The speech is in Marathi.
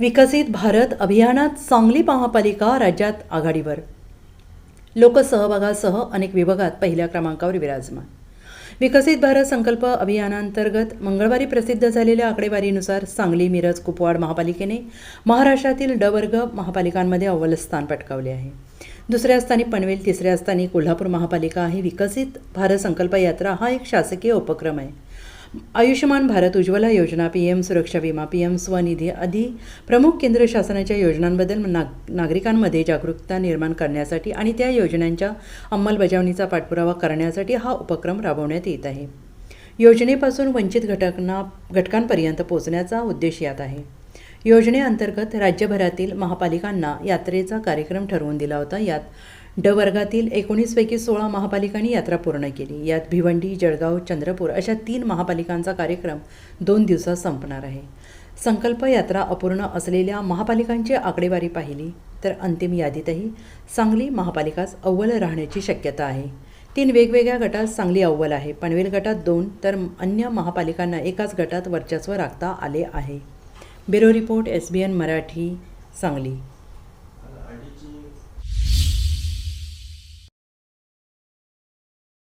विकसित भारत अभियानात सांगली महापालिका राज्यात आघाडीवर. लोकसहभागासह अनेक विभागात पहिल्या क्रमांकावर विराजमान. विकसित भारत संकल्प अभियानांतर्गत मंगळवारी प्रसिद्ध झालेल्या आकडेवारीनुसार सांगली मिरज कुपवाड महापालिकेने महाराष्ट्रातील ड वर्ग महापालिकांमध्ये अव्वल स्थान पटकावले आहे. दुसऱ्या स्थानी पनवेल तिसऱ्या स्थानी कोल्हापूर महापालिका आहे. विकसित भारत संकल्प यात्रा हा एक शासकीय उपक्रम आहे. आयुष्यमान भारत उज्ज्वला योजना पी एम सुरक्षा विमा पी एम स्वनिधी आदी प्रमुख केंद्र शासनाच्या योजनांबद्दल नाग नागरिकांमध्ये जागरूकता निर्माण करण्यासाठी आणि त्या योजनांच्या अंमलबजावणीचा पाठपुरावा करण्यासाठी हा उपक्रम राबवण्यात येत आहे. योजनेपासून वंचित घटकांना घटकांपर्यंत पोहोचण्याचा उद्देश यात आहे. योजनेअंतर्गत राज्यभरातील महापालिकांना यात्रेचा कार्यक्रम ठरवून दिला होता. यात ड वर्गातील एकोणीसपैकी सोळा महापालिकांनी यात्रा पूर्ण केली. यात भिवंडी जळगाव चंद्रपूर अशा तीन महापालिकांचा कार्यक्रम दोन दिवसात संपणार आहे. संकल्प यात्रा अपूर्ण असलेल्या महापालिकांची आकडेवारी पाहिली तर अंतिम यादीतही सांगली महापालिकाच अव्वल राहण्याची शक्यता आहे. तीन वेगवेगळ्या गटात सांगली अव्वल आहे. पनवेल गटात दोन तर अन्य महापालिकांना एकाच गटात वर्चस्व राखता आले आहे. Bureau report S B N Marathi Sangli.